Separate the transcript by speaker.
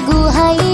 Speaker 1: গুহাই